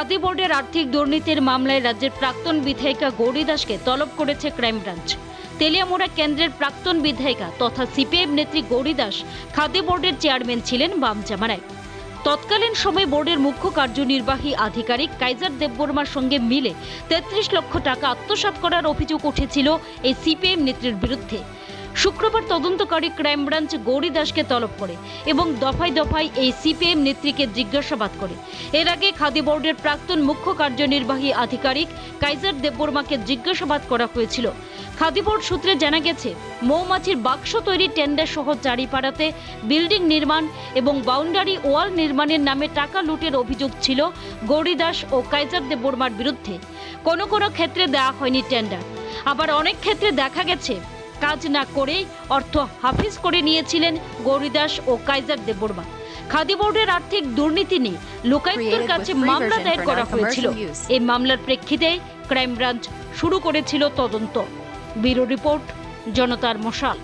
খাদি বোর্ডের আর্থিক দুর্নীতির মামলায় রাজ্যের প্রাক্তন বিধায়িকা গৌরী দাসকে তলব করেছে ক্রাইম ব্রাঞ্চ। তেলিয়ামোড়া কেন্দ্রের প্রাক্তন বিধায়িকা তথা সিপিএম নেত্রী গৌরী দাস খাদি বোর্ডের চেয়ারম্যান ছিলেন বাম জামানায়। তৎকালীন সময় বোর্ডের মুখ্য কার্যনির্বাহী আধিকারিক কাইজার দেববর্মার সঙ্গে মিলে তেত্রিশ লক্ষ টাকা আত্মসাৎ করার অভিযোগ উঠেছিল এই সিপিএম নেত্রীর বিরুদ্ধে। শুক্রবার তদন্তকারী ক্রাইম ব্রাঞ্চ গৌরী দাসকে তলব করে এবং দফায় দফায় এই সিপিএম নেত্রীকে জিজ্ঞাসাবাদ করে। এর আগে খাদি বোর্ডের প্রাক্তন মুখ্য কার্যনির্বাহী আধিকারিক কাইজার দেববর্মাকে জিজ্ঞাসাবাদ করা হয়েছিল। খাদি বোর্ড সূত্রে জানা গেছে, মৌমাছির বাক্স তৈরি টেন্ডার সহ চারিপাড়াতে বিল্ডিং নির্মাণ এবং বাউন্ডারি ওয়াল নির্মাণের নামে টাকা লুটের অভিযোগ ছিল গৌরী দাস ও কাইজার দেববর্মার বিরুদ্ধে। কোনো কোনো ক্ষেত্রে দেওয়া হয়নি টেন্ডার। আবার অনেক ক্ষেত্রে দেখা গেছে কাজ না করেই অর্থ হাফিজ করে নিয়েছিলেন গৌরীদাস ও কাইজার দেববর্মা। খাদি বোর্ডের আর্থিক দুর্নীতি নিয়ে লোকায়ুক্তের কাছে মামলা দায়ের করা হয়েছিল। এই মামলার প্রেক্ষিতে ক্রাইম ব্রাঞ্চ শুরু করেছিল তদন্ত। ব্যুরো রিপোর্ট জনতার মশাল।